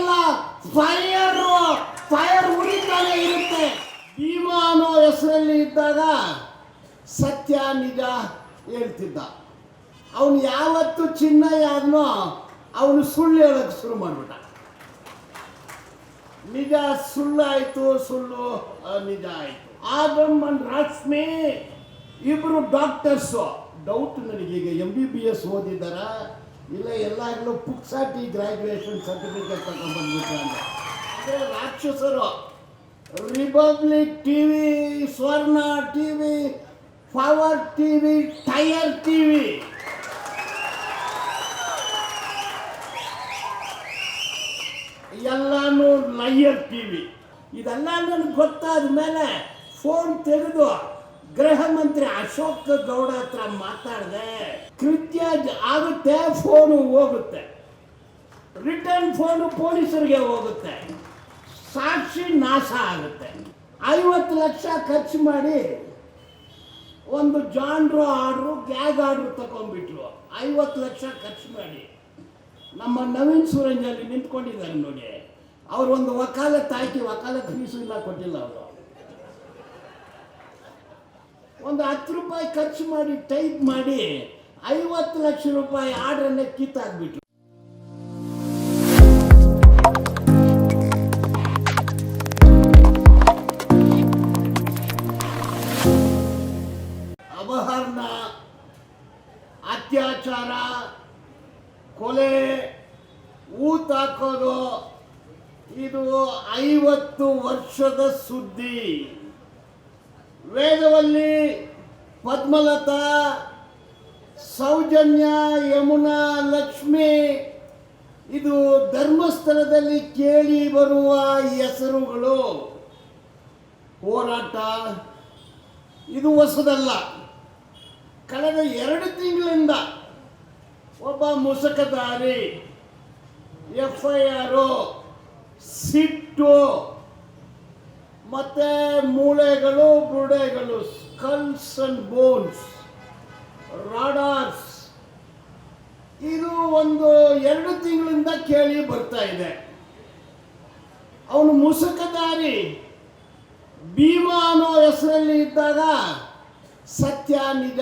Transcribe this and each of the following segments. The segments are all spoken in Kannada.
ನಿಲ್ಲಲ್ಲ ಫೈರ್ ಫೈರ್ ಉಡಿತಾನೆ ಇರುತ್ತೆ. ಭೀಮ ಅನ್ನೋ ಹೆಸರಲ್ಲಿ ಇದ್ದಾಗ ಸತ್ಯ, ನಿಜ ಹೇಳ್ತಿದ್ದ. ಅವನು ಯಾವತ್ತು ಚಿನ್ನ ಆದ್ನೋ ಅವನು ಸುಳ್ಳು ಹೇಳಕ್ಕೆ ಶುರು ಮಾಡ್ಬಿಟ್ಟ. ನಿಜ ಸುಳ್ಳಾಯ್ತು, ಸುಳ್ಳು ನಿಜ ಆಯ್ತು. ಆಗಮ್ಮನ್ ರಶ್ಮಿ ಇಬ್ರು ಡಾಕ್ಟರ್ಸು ಡೌಟ್ ನನಗೀಗ ಎಂ ಬಿ ಬಿ ಎಸ್ ಓದಿದ್ದಾರ? ಇಲ್ಲ ಎಲ್ಲಾಗಲೂ ಪುಕ್ಸಾಟಿ ಗ್ರ್ಯಾಜುಯೇಷನ್ ಸರ್ಟಿಫಿಕೇಟ್ ತಗೊಂಡ್ಬಂದ್ಬಿಟ್ರೆ ಅಂತ ರಾಕ್ಷಸರು. Republic T V Swarna T V power T TV tire TV. ಎಲ್ಲಾನು ಲೈಯರ್ ಟಿವಿ. ಇದೆಲ್ಲ ನನಗೆ ಗೊತ್ತಾದ ಮೇಲೆ ಫೋನ್ ತೆಗೆದು ಗೃಹ ಮಂತ್ರಿ ಅಶೋಕ್ ಗೌಡ ಹತ್ರ ಮಾತಾಡಿದೆ ಕೃತ್ಯ ಆಗುತ್ತೆ, ಫೋನು ಹೋಗುತ್ತೆ. ರಿಟರ್ನ್ ಫೋನು ಪೊಲೀಸರಿಗೆ ಹೋಗುತ್ತೆ. ಸಾಕ್ಷಿ ನಾಶ ಆಗುತ್ತೆ. ಐವತ್ತು ಲಕ್ಷ ಖರ್ಚು ಮಾಡಿ ಒಂದು ಜಾನ್ರೋ ಆರ್ಡ್ರು, ಗ್ಯಾಗ್ ಆರ್ಡ್ರು ತಗೊಂಡ್ಬಿಟ್ರು. ಐವತ್ತು ಲಕ್ಷ ಖರ್ಚು ಮಾಡಿ. ನಮ್ಮ ನವೀನ್ ಸೂರಂಜಲ್ಲಿ ನಿಂತ್ಕೊಂಡಿದ್ದಾರೆ ನೋಡಿ. ಅವ್ರು ಒಂದು ವಕಾಲತ್ ಹಾಕಿ ವಕಾಲತ್ ಫೀಸು ಇಲ್ಲ, ಕೊಟ್ಟಿಲ್ಲ ಅವರು. ಒಂದು ಹತ್ತು ರೂಪಾಯಿ ಖರ್ಚು ಮಾಡಿ ಟೈಪ್ ಮಾಡಿ ಐವತ್ತು ಲಕ್ಷ ರೂಪಾಯಿ ಆರ್ಡ್ರನ್ನ ಕಿತ್ತಾಕ್ಬಿಟ್ರು. ಅಪಹರಣ ಅತ್ಯಾಚಾರ, ಕೊಲೆ ಊತಾಕೋದು ಇದು ಐವತ್ತು ವರ್ಷದ ಸುದ್ದಿ. ವೇದವಲ್ಲಿ ಪದ್ಮಲತಾ, ಸೌಜನ್ಯ, ಯಮುನಾ, ಲಕ್ಷ್ಮಿ, ಇದು ಧರ್ಮಸ್ಥಳದಲ್ಲಿ ಕೇಳಿ ಬರುವ ಹೆಸರುಗಳು. ಹೋರಾಟ, ಇದು ಹೊಸದಲ್ಲ. ಕಳೆದ ಎರಡು ತಿಂಗಳಿಂದ ಒಬ್ಬ ಮುಸಕದಾರಿ ಎಫ್ ಐ ಆರು ಸಿಟ್ಟು ಮತ್ತೆ ಮೂಳೆಗಳು ಗುರುಡೆಗಳು ಸ್ಕಲ್ಸ್ ಅಂಡ್ ಬೋನ್ಸ್ ರಾಡಾರ್ಸ್ ಇದು ಒಂದು ಎರಡು ತಿಂಗಳಿಂದ ಕೇಳಿ ಬರ್ತಾ ಇದೆ. ಅವನು ಮುಸುಕದಾರಿ ಭೀಮ ಅನ್ನೋ ಹೆಸರಲ್ಲಿ ಇದ್ದಾಗ ಸತ್ಯ, ನಿಜ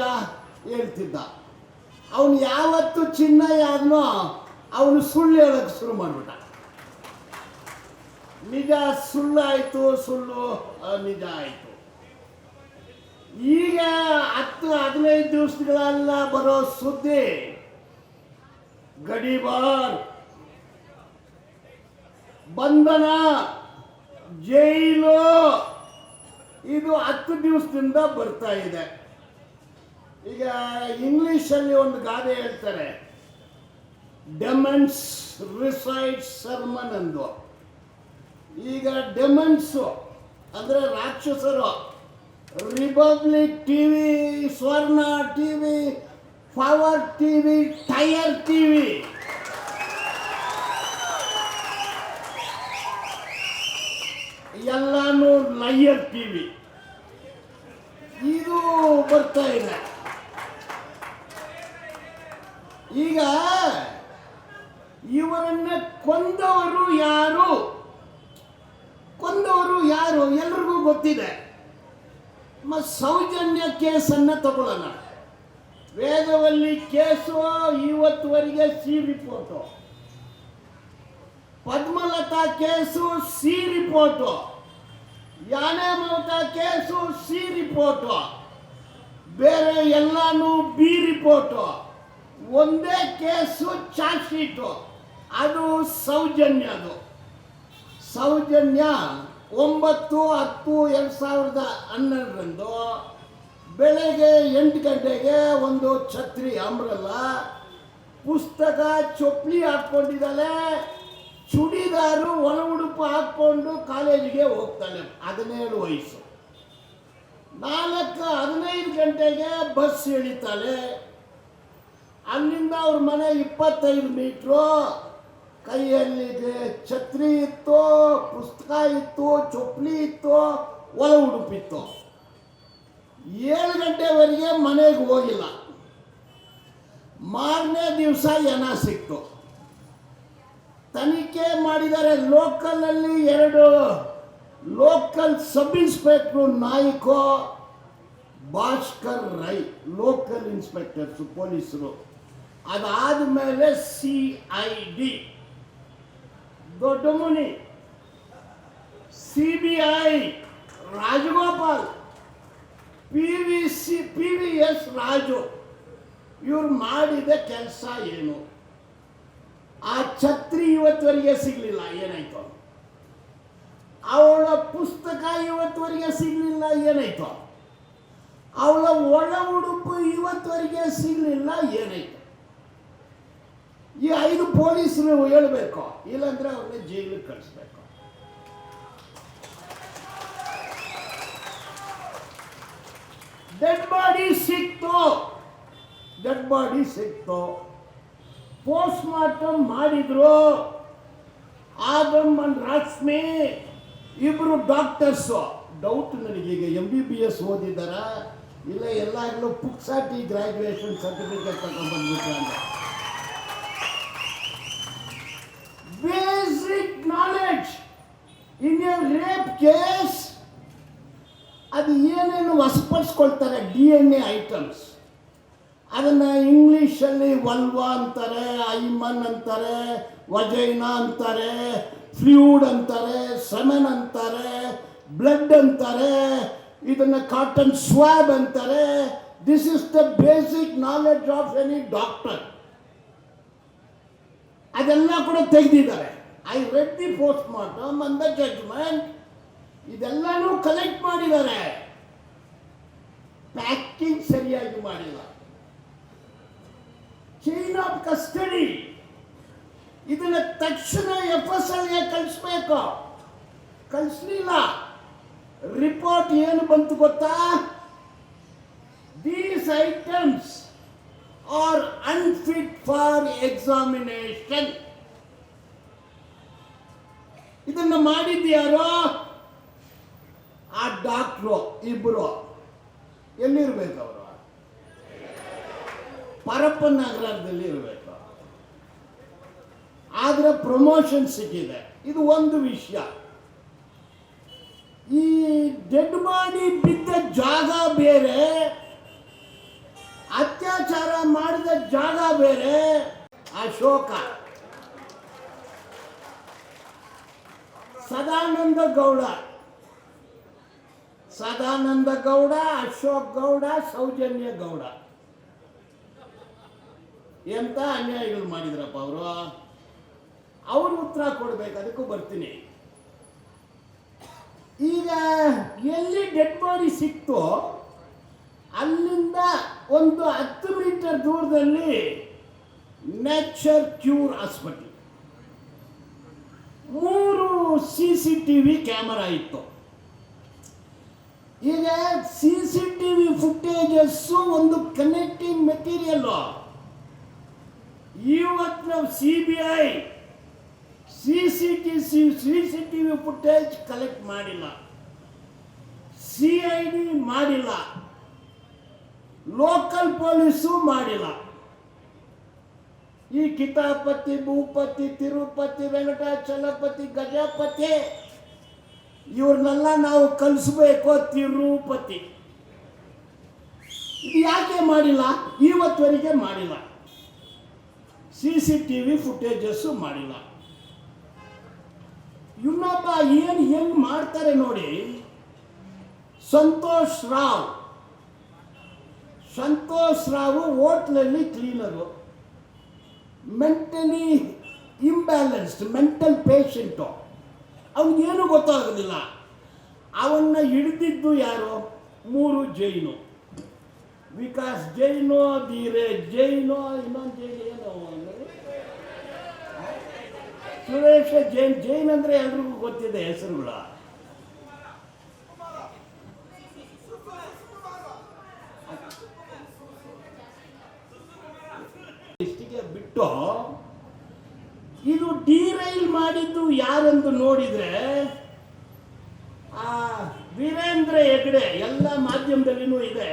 ಹೇಳ್ತಿದ್ದ. ಅವನು ಯಾವತ್ತು ಚಿನ್ನ ಯಾರನ್ನೋ ಅವನು ಸುಳ್ಳು ಹೇಳಕ್ಕೆ ಶುರು ಮಾಡ್ಬಿಟ್ಟ. ನಿಜ ಸುಳ್ಳಾಯಿತು ಸುಳ್ಳು ನಿಜ ಆಯ್ತು. ಈಗ ಹತ್ತು ಹದಿನೈದು ದಿವಸಗಳೆಲ್ಲ ಬರೋ ಸುದ್ದಿ. ಗಡಿಬಾರ್. ಬಂಧನ, ಜೈಲು. ಇದು ಹತ್ತು ದಿವಸದಿಂದ ಬರ್ತಾ ಇದೆ. ಈಗ ಇಂಗ್ಲಿಷಲ್ಲಿ ಒಂದು ಗಾದೆ ಹೇಳ್ತಾರೆ. ಡೆಮನ್ಸ್ ರಿಸೈಡ್ ಸರ್ಮನ್ ಅಂದು. ಈಗ ಡೆಮನ್ಸು, ಅಂದರೆ ರಾಕ್ಷಸರು. Republic T V Swarna T V power T TV tire TV. ಎಲ್ಲಾನು ಲೈಯರ್ ಟಿವಿ. ಇದು ಬರ್ತಾ ಇದೆ. ಈಗ ಇವರನ್ನ ಕೊಂದವರು ಯಾರು? ಕೊಂದವರು ಯಾರು ಎಲ್ರಿಗೂ ಗೊತ್ತಿದೆ. ಮ ಸೌಜನ್ಯ ಕೇಸನ್ನು ತಗೊಳ್ಳೋಣ. Vedavalli case ಇವತ್ತುವರೆಗೆ C report. Padmalatha case C report. ಯಾನೆ ಮಮತಾ ಕೇಸು ಸಿ ರಿಪೋರ್ಟು. ಬೇರೆ ಎಲ್ಲಾನು ಬಿ ರಿಪೋರ್ಟು. ಒಂದೇ ಕೇಸು ಚಾರ್ಜ್ ಶೀಟು. ಅದು ಸೌಜನ್ಯದು. ಸೌಜನ್ಯ ಒಂಬತ್ತು ಹತ್ತು ಎರಡು ಸಾವಿರದ ಹನ್ನೆರಡರಂದು ಬೆಳಗ್ಗೆ ಎಂಟು ಗಂಟೆಗೆ ಒಂದು ಛತ್ರಿ ಅಂಬ್ರಲ್ಲ ಪುಸ್ತಕ ಚೊಪ್ಪಲಿ ಹಾಕ್ಕೊಂಡಿದ್ದಾಳೆ. ಚುಡಿದಾರು ಒಣ ಉಡುಪು ಹಾಕ್ಕೊಂಡು ಕಾಲೇಜಿಗೆ ಹೋಗ್ತಾನೆ. ಹದಿನೇಳು ವಯಸ್ಸು. ನಾಲ್ಕು ಹದಿನೈದು ಗಂಟೆಗೆ ಬಸ್ ಇಳಿತಾಳೆ. ಅಲ್ಲಿಂದ ಅವ್ರ ಮನೆ ಇಪ್ಪತ್ತೈದು ಮೀಟ್ರು. ಕೈಯಲ್ಲಿ ಗೆ- ಛತ್ರಿ ಇತ್ತು, ಪುಸ್ತಕ ಇತ್ತು ಚೊಪ್ಲಿ ಇತ್ತು, ಒಲ ಉಡುಪಿತ್ತು. ಏಳು ಗಂಟೆವರೆಗೆ ಮನೆಗೆ ಹೋಗಿಲ್ಲ. ಮಾರನೇ ದಿವಸ ಎನ ಸಿಕ್ತು? ತನಿಖೆ ಮಾಡಿದರೆ ಲೋಕಲಲ್ಲಿ ಎರಡು ಲೋಕಲ್ ಸಬ್ ಇನ್ಸ್ಪೆಕ್ಟರ್ ನಾಯಕೋ ಭಾಸ್ಕರ್ ರೈ, ಲೋಕಲ್ ಇನ್ಸ್ಪೆಕ್ಟರ್ಸ್, ಪೊಲೀಸರು. ಅದಾದ ಮೇಲೆ ಸಿ ಐ ಡಿ. ದೊಡ್ಡ ಮುನಿ C B I Rajagopal P V C P V S Raju, ಇವ್ರು ಮಾಡಿದ ಕೆಲಸ ಏನು? ಆ ಛತ್ರಿ ಇವತ್ತುವರೆಗೆ ಸಿಗಲಿಲ್ಲ, ಏನಾಯ್ತು? ಅವಳ ಪುಸ್ತಕ ಇವತ್ತುವರೆಗೆ ಸಿಗಲಿಲ್ಲ, ಏನಾಯ್ತು? ಅವಳ ಒಳ ಉಡುಪು ಇವತ್ತುವರೆಗೆ ಸಿಗಲಿಲ್ಲ, ಏನಾಯ್ತು? ಈ ಐದು ಪೊಲೀಸರು ಹೇಳ್ಬೇಕು. ಇಲ್ಲಾಂದ್ರೆ ಅವ್ರನ್ನ ಜೈಲಿಗೆ ಕಳಿಸ್ಬೇಕು. ಡೆಡ್ ಬಾಡಿ ಸಿಕ್ತು. ಡೆಡ್ ಬಾಡಿ ಸಿಕ್ತು. ಪೋಸ್ಟ್ ಮಾರ್ಟಮ್ ಮಾಡಿದ್ರು. ಅಂಡ್ ರಶ್ಮಿ ಇಬ್ರು ಡಾಕ್ಟರ್ಸ್ ಡೌಟ್ ನನಗೀಗ ಎಂ ಬಿ ಬಿ ಎಸ್ ಓದಿದಾರ ಇಲ್ಲ ಎಲ್ಲಾಗಲೂ ಪುಕ್ಸಾಟಿ graduation certificate ತಗೊಂಡ್ಬಂದ್ಬಿಟ್ರೆ basic knowledge in a rape case ಅದು ಏನೇನು ವಸಪಡಿಸ್ಕೊಳ್ತಾರೆ ಡಿ ಎನ್ ಎ ಐಟಮ್ಸ್ ಅದನ್ನು ಇಂಗ್ಲೀಷಲ್ಲಿ ವಲ್ವಾ ಅಂತಾರೆ ಐಮನ್ ಅಂತಾರೆ ವಜೈನಾ ಅಂತಾರೆ ಫ್ಲೂಡ್ ಅಂತಾರೆ ಸೆಮೆನ್ ಅಂತಾರೆ ಬ್ಲಡ್ ಅಂತಾರೆ, ಇದನ್ನು ಕಾಟನ್ ಸ್ವಾಬ್ ಅಂತಾರೆ. This is the basic knowledge of any doctor ಅದೆಲ್ಲ ಕೂಡ ತೆಗೆದಿದ್ದಾರೆ. I read the post mortem the judgement ಇದೆಲ್ಲನೂ ಕಲೆಕ್ಟ್ ಮಾಡಿದ್ದಾರೆ. ಪ್ಯಾಕಿಂಗ್ ಸರಿಯಾಗಿ ಮಾಡಿಲ್ಲ. ಚೈನ್ ಆಫ್ ಕಸ್ಟಡಿ ಇದನ್ನ ತಕ್ಷಣ ಎಫ್ ಎಸ್ ಎಲ್ಗೆ ಕಳಿಸ್ಬೇಕು. ಕಳಿಸ್ಲಿಲ್ಲ. ರಿಪೋರ್ಟ್ ಏನು ಬಂತು ಗೊತ್ತಾ? These items are unfit for examination. ಇದನ್ನು ಮಾಡಿದ್ಯಾರೋ ಆ ಡಾಕ್ಟ್ರು, ಇಬ್ರು. ಎಲ್ಲಿರ್ಬೇಕು ಅವರು? ಪರಪ್ಪ ನಗರದಲ್ಲಿ ಇರಬೇಕು. ಆದರೆ ಪ್ರಮೋಷನ್ ಸಿಕ್ಕಿದೆ. ಇದು ಒಂದು ವಿಷಯ. ಈ ಡೆಡ್ ಬಾಡಿ ಬಿದ್ದ ಜಾಗ ಬೇರೆ. ಮಾಡಿದ ಜಾಗ ಬೇರೆ. ಅಶೋಕ. ಸದಾನಂದ ಗೌಡ. ಸದಾನಂದ ಗೌಡ, ಅಶೋಕ್ ಗೌಡ, ಸೌಜನ್ಯ ಗೌಡ. ಎಂತ ಅನ್ಯಾಯಗಳು ಮಾಡಿದ್ರಪ್ಪ ಅವರು? ಅವ್ರ ಉತ್ತರ ಕೊಡ್ಬೇಕು, ಅದಕ್ಕೂ ಬರ್ತೀನಿ. ಈಗ ಎಲ್ಲಿ ಡೆಡ್ ಬಾಡಿ ಸಿಕ್ತೋ ಅಲ್ಲಿಂದ ಒಂದು ಹತ್ತು ಮೀಟರ್ ದೂರದಲ್ಲಿ ನೇಚರ್ ಕ್ಯೂರ್ ಹಾಸ್ಪಿಟಲ್ ಮೂರು C C T V camera ಇತ್ತು. ಈಗ C C T V footages ಒಂದು ಕನೆಕ್ಟಿಂಗ್ ಮೆಟೀರಿಯಲ್ಲು ಇವತ್ತು C B I C C T C C C T V footage collect ಮಾಡಿಲ್ಲ. ಸಿ ಐ ಡಿ ಮಾಡಿಲ್ಲ. ಲೋಕಲ್ ಪೊಲೀಸು ಮಾಡಿಲ್ಲ. ಈ ಕಿತಾಪತಿ, ಭೂಪತಿ, ತಿರುಪತಿ, ವೆಂಕಟಾಚಲಪತಿ, ಗಜಪತಿ, ಇವ್ರನ್ನೆಲ್ಲ ನಾವು ಕಲಿಸ್ಬೇಕು ತಿರುಪತಿ. ಇದು ಯಾಕೆ ಮಾಡಿಲ್ಲ? ಇವತ್ತುವರೆಗೆ ಮಾಡಿಲ್ಲ. C C T V footages ಮಾಡಿಲ್ಲ. ಇನ್ನೊಬ್ಬ ಏನು ಹೆಂಗ್ ಮಾಡ್ತಾರೆ ನೋಡಿ, ಸಂತೋಷ್ ರಾವ್. ಸಂತೋಷ್ ರಾವು ಹೋಟ್ಲಲ್ಲಿ cleaner mentally imbalanced mental patient ಅವನಿಗೇನು ಗೊತ್ತಾಗೋದಿಲ್ಲ. ಅವನ್ನ ಹಿಡಿದಿದ್ದು ಯಾರು? ಮೂರು ಜೈನು. ವಿಕಾಸ್ ಜೈನು, ಧೀರೆ ಜೈನು, ಇನ್ನೊಂದು ಜೈನ್ ಏನು ಸುರೇಶ ಜೈನ್. ಜೈನ್ ಅಂದರೆ ಎಲ್ರಿಗೂ ಗೊತ್ತಿದೆ ಹೆಸರುಗಳು. ಇಷ್ಟಿಗೆ ಬಿಟ್ಟು, ಇದು ಡಿರೈಲ್ ಮಾಡಿದ್ದು ಯಾರೆಂದು ನೋಡಿದ್ರೆ, ಆ ವೀರೇಂದ್ರ ಹೆಗ್ಡೆ ಎಲ್ಲ ಮಾಧ್ಯಮದಲ್ಲಿನೂ ಇದೆ.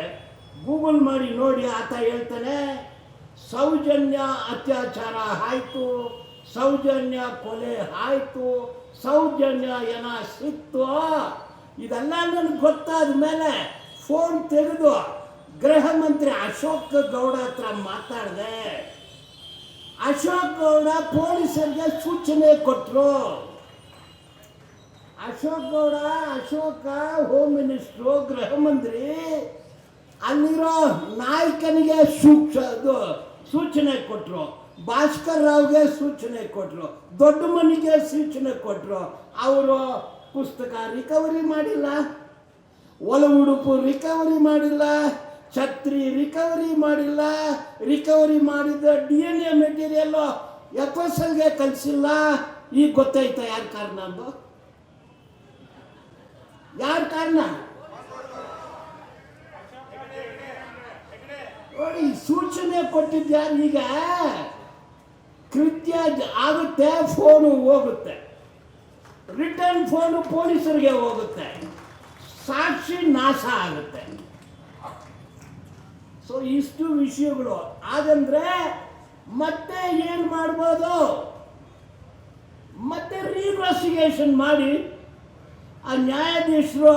ಗೂಗಲ್ ಮಾಡಿ ನೋಡಿ ಆತ ಹೇಳ್ತಾನೆ, ಸೌಜನ್ಯ ಅತ್ಯಾಚಾರ ಆಯ್ತು, ಸೌಜನ್ಯ ಕೊಲೆ ಆಯ್ತು, ಸೌಜನ್ಯ ಏನ ಸಿಕ್ತು? ಇದೆಲ್ಲ ನನಗೆ ಗೊತ್ತಾದ ಮೇಲೆ ಫೋನ್ ತೆಗೆದು ಗೃಹ ಮಂತ್ರಿ ಅಶೋಕ್ ಗೌಡ ಹತ್ರ ಮಾತಾಡಿದೆ. ಅಶೋಕ್ ಗೌಡ ಪೊಲೀಸರಿಗೆ ಸೂಚನೆ ಕೊಟ್ಟರು ಅಶೋಕ್ ಗೌಡ, ಅಶೋಕ ಹೋಮ್ ಮಿನಿಸ್ಟ್ರು ಗೃಹ ಮಂತ್ರಿ, ಅಲ್ಲಿರೋ ನಾಯಕನಿಗೆ ಸೂಕ್ಷ ಸೂಚನೆ ಕೊಟ್ಟರು ಭಾಸ್ಕರ್ ರಾವ್ಗೆ ಸೂಚನೆ ಕೊಟ್ಟರು ದೊಡ್ಡ ಮನಿಗೆ ಸೂಚನೆ ಕೊಟ್ಟರು ಅವರು ಪುಸ್ತಕ ರಿಕವರಿ ಮಾಡಿಲ್ಲ. ಒಲ ಉಡುಪು ರಿಕವರಿ ಮಾಡಿಲ್ಲ. ಛತ್ರಿ ರಿಕವರಿ ಮಾಡಿಲ್ಲ. ರಿಕವರಿ ಮಾಡಿದ D N A material F S ಎಲ್ಗೆ ಕಲಿಸಿಲ್ಲ ಈಗ ಗೊತ್ತಾಯ್ತಾ ಯಾರ ಕಾರಣ ಅಂದು ಯಾರ ಕಾರಣ? ನೋಡಿ, ಸೂಚನೆ ಕೊಟ್ಟಿದ್ಯಾರು ಈಗ? ಕೃತ್ಯ ಆಗುತ್ತೆ ಫೋನು ಹೋಗುತ್ತೆ. ರಿಟರ್ನ್ ಫೋನು ಪೊಲೀಸರಿಗೆ ಹೋಗುತ್ತೆ. ಸಾಕ್ಷಿ ನಾಶ ಆಗುತ್ತೆ. ಸೊ ಇಷ್ಟು ವಿಷಯಗಳು. ಹಾಗಂದ್ರೆ ಮತ್ತೆ ಏನು ಮಾಡ್ಬೋದು? ಮತ್ತೆ ರೀಇನ್ವೆಸ್ಟಿಗೇಷನ್ ಮಾಡಿ, ಆ ನ್ಯಾಯಾಧೀಶರು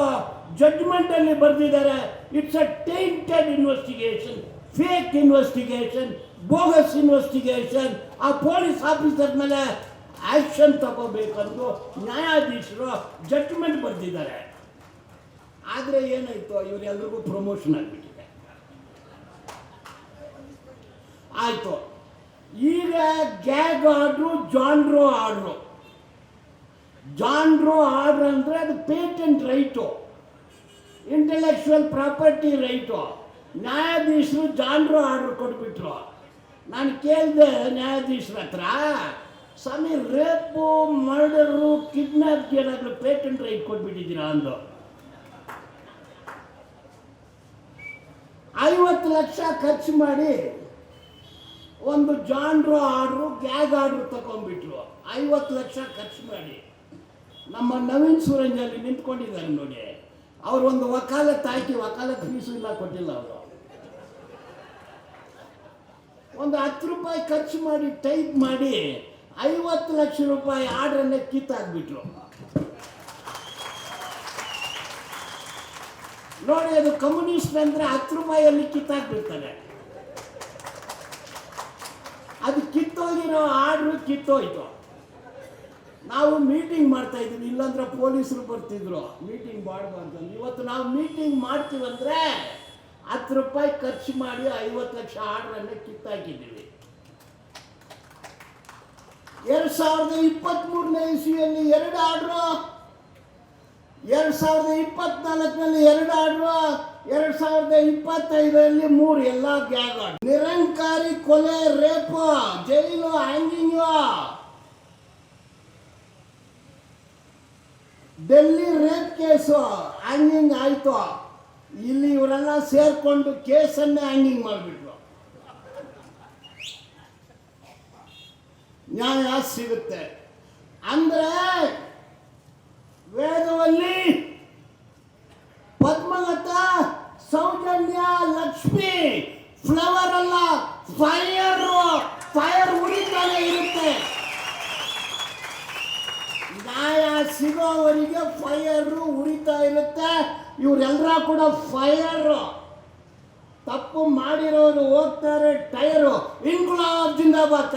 ಜಡ್ಜ್ಮೆಂಟ್ ಅಲ್ಲಿ ಬರೆದಿದ್ದಾರೆ. It's a tainted investigation fake investigation bogus investigation ಆ ಪೊಲೀಸ್ ಆಫೀಸರ್ ಮೇಲೆ ಆಕ್ಷನ್ ತಗೋಬೇಕಂದು ನ್ಯಾಯಾಧೀಶರು ಜಡ್ಜ್ಮೆಂಟ್ ಬರೆದಿದ್ದಾರೆ. ಆದರೆ ಏನಾಯಿತು? ಇವರೆಲ್ಲರಿಗೂ ಪ್ರಮೋಷನ್ ಆಗಿಬಿಟ್ಟಿದೆ. ಆಯ್ತು. ಈಗ gag order John Doe order John Doe order ಅಂದರೆ ಅದು patent right intellectual property right ನ್ಯಾಯಾಧೀಶರು ಜಾನ್ರೋ ಆರ್ಡ್ರ್ ಕೊಟ್ಬಿಟ್ರು. ನಾನು ಕೇಳಿದೆ ನ್ಯಾಯಾಧೀಶರ ಹತ್ರ, ಸ್ವಾಮಿ ರೇಪು ಮರ್ಡರು ಕಿಡ್ನಾಪ್ಗೆ ಏನಾದರೂ ಪೇಟೆಂಟ್ ರೈಟ್ ಕೊಟ್ಬಿಟ್ಟಿದ್ದೀರಾ? ಅಂದು ಐವತ್ತು ಲಕ್ಷ ಖರ್ಚು ಮಾಡಿ ಒಂದು ಜಾಂಡ್ರೋ ಆರ್ಡ್ರು ಗ್ಯಾಗ್ ಆರ್ಡ್ರು ತಗೊಂಡ್ಬಿಟ್ರು ಐವತ್ತು ಲಕ್ಷ ಖರ್ಚು ಮಾಡಿ. ನಮ್ಮ ನವೀನ್ ಸೂರಂಜಲ್ಲಿ ನಿಂತ್ಕೊಂಡಿದ್ದಾರೆ ನೋಡಿ. ಅವ್ರು ಒಂದು ವಕಾಲತ್ ಹಾಕಿ ವಕಾಲತ್ ಫೀಸು ಇಲ್ಲ ಕೊಟ್ಟಿಲ್ಲ ಅವರು. ಒಂದು ಹತ್ತು ರೂಪಾಯಿ ಖರ್ಚು ಮಾಡಿ ಟೈಪ್ ಮಾಡಿ ಐವತ್ತು ಲಕ್ಷ ರೂಪಾಯಿ ಆರ್ಡ್ರನ್ನೇ ಕಿತ್ತಾಕ್ಬಿಟ್ರು. ನೋಡಿ, ಅದು ಕಮ್ಯುನಿಸ್ಟ್ ಅಂದ್ರೆ ಹತ್ತು ರೂಪಾಯಲ್ಲಿ ಕಿತ್ತಾಕ್ಬಿಡ್ತಾರೆ. ಅದು ಕಿತ್ತೋಗಿರೋ ಆರ್ಡ್ರು ಕಿತ್ತೋಯ್ತು. ನಾವು ಮೀಟಿಂಗ್ ಮಾಡ್ತಾ ಇದ್ದೀವಿ ಇಲ್ಲಾಂದ್ರೆ ಪೊಲೀಸರು ಬರ್ತಿದ್ರು. ಮೀಟಿಂಗ್ ಮಾಡಬಾರ್ದು ಇವತ್ತು ನಾವು ಮೀಟಿಂಗ್ ಮಾಡ್ತೀವಂದ್ರೆ ಹತ್ತು ರೂಪಾಯಿ ಖರ್ಚು ಮಾಡಿ ಐವತ್ತು ಲಕ್ಷ ಆರ್ಡ್ರನ್ನು ಕಿತ್ತಾಕಿದ್ದೀವಿ. ಎರಡು ಸಾವಿರದ ಇಪ್ಪತ್ತ್ಮೂರನೇ ಇಸ್ವಿಯಲ್ಲಿ ಎರಡು ಆರ್ಡ್ರು. ಎರಡು ಸಾವಿರದ ಇಪ್ಪತ್ನಾಲ್ಕರಲ್ಲಿ ಎರಡು ಆಡುವ, ಎರಡು ಸಾವಿರದ ಇಪ್ಪತ್ತೈದರಲ್ಲಿ ಮೂರು ಎಲ್ಲ ಗ್ಯಾಗ್ ನಿರಂಕಾರಿ ಕೊಲೆ, repo, jail hanging Delhi rape case hanging ಆಯಿತು. ಇಲ್ಲಿ ಇವರೆಲ್ಲ ಸೇರ್ಕೊಂಡು ಕೇಸನ್ನೇ ಹ್ಯಾಂಗಿಂಗ್ ಮಾಡಿಬಿಟ್ರು. ನ್ಯಾಯ ಸಿಗುತ್ತೆ. ಅಂದ್ರೆ ವೇದದಲ್ಲಿ ಪದ್ಮಲತ ಸೌಜನ್ಯ ಲಕ್ಷ್ಮಿ ಫ್ಲವರ್ ಅಲ್ಲ ಫೈರ್ ಫೈರ್ ಉರಿತಾನೆ ಇರುತ್ತೆ. ನ್ಯಾಯ ಸಿಗೋವರಿಗೆ ಫೈರ್ ಉರಿತಾ ಇರುತ್ತೆ. ಇವರೆಲ್ಲರ ಕೂಡ ಫೈರ್ ತಪ್ಪು ಮಾಡಿರೋರು ಹೋಗ್ತಾರೆ, ಟೈರು. ಇನ್ಕುಲಾಬ್ ಜಿಂದಾಬಾದ್